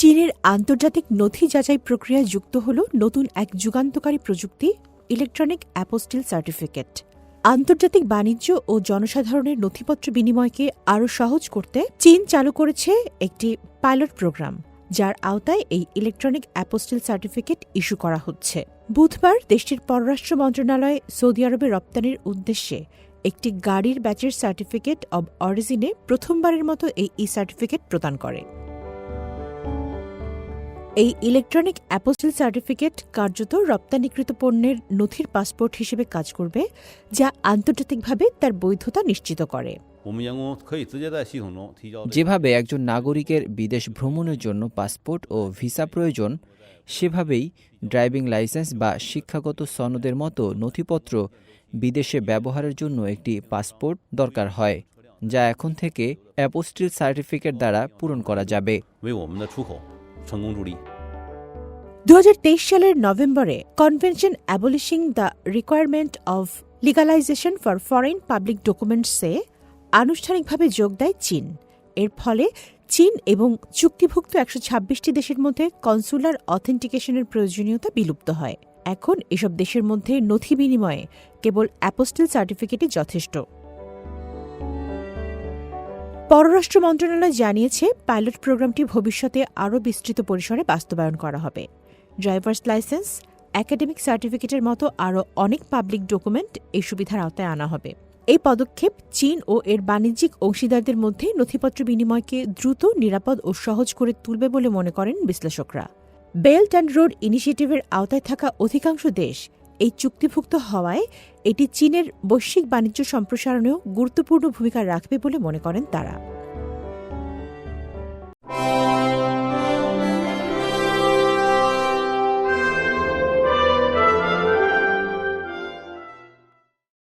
চীনের আন্তর্জাতিক নথি যাচাই প্রক্রিয়া যুক্ত হল নতুন এক যুগান্তকারী প্রযুক্তি, ইলেকট্রনিক অ্যাপোস্টিল সার্টিফিকেট। আন্তর্জাতিক বাণিজ্য ও জনসাধারণের নথিপত্র বিনিময়কে আরও সহজ করতে চীন চালু করেছে একটি পাইলট প্রোগ্রাম, যার আওতায় এই ইলেকট্রনিক অ্যাপোস্টিল সার্টিফিকেট ইস্যু করা হচ্ছে। বুধবার দেশটির পররাষ্ট্র মন্ত্রণালয় সৌদি আরবে রপ্তানির উদ্দেশ্যে একটি গাড়ির ব্যাচের সার্টিফিকেট অব অরিজিনে প্রথমবারের মতো এই ই সার্টিফিকেট প্রদান করে। এই ইলেকট্রনিক অ্যাপোস্টিল সার্টিফিকেট কার্যত রপ্তানিকৃত পণ্যের নথির পাসপোর্ট হিসেবে কাজ করবে, যা আন্তর্জাতিকভাবে তার বৈধতা নিশ্চিত করে। যেভাবে একজন নাগরিকের বিদেশ ভ্রমণের জন্য পাসপোর্ট ও ভিসা প্রয়োজন, সেভাবেই ড্রাইভিং লাইসেন্স বা শিক্ষাগত সনদের মতো নথিপত্র বিদেশে ব্যবহারের জন্য একটি পাসপোর্ট দরকার হয়, যা এখন থেকে অ্যাপোস্টিল সার্টিফিকেট দ্বারা পূরণ করা যাবে। 成功助力。 দু সালের নভেম্বরে convention abolishing the requirement of legalisation for foreign public ডকুমেন্টসে আনুষ্ঠানিকভাবে যোগ দেয় চীন এর ফলে চীন এবং চুক্তিভুক্ত একশো ছাব্বিশটি দেশের মধ্যে কনসুলার অথেন্টিকেশনের প্রয়োজনীয়তা বিলুপ্ত হয় এখন এসব দেশের মধ্যে নথি বিনিময়ে কেবল অ্যাপোস্টিল সার্টিফিকেটই যথেষ্ট পররাষ্ট্র মন্ত্রণালয় জানিয়েছে, পাইলট প্রোগ্রামটি ভবিষ্যতে আরও বিস্তৃত পরিসরে বাস্তবায়ন করা হবে। ড্রাইভার্স লাইসেন্স, একাডেমিক সার্টিফিকেটের মতো আরও অনেক পাবলিক ডকুমেন্ট এই সুবিধার আওতায় আনা হবে। এই পদক্ষেপ চীন ও এর বাণিজ্যিক অংশীদারদের মধ্যে নথিপত্র বিনিময়কে দ্রুত, নিরাপদ ও সহজ করে তুলবে বলে মনে করেন বিশ্লেষকরা। বেল্ট অ্যান্ড রোড ইনিশিয়েটিভের আওতায় থাকা অধিকাংশ দেশ এই চুক্তিভুক্ত হওয়ায় এটি চীনের বৈশ্বিক বাণিজ্য সম্প্রসারণেও গুরুত্বপূর্ণ ভূমিকা রাখবে বলে মনে করেন তারা।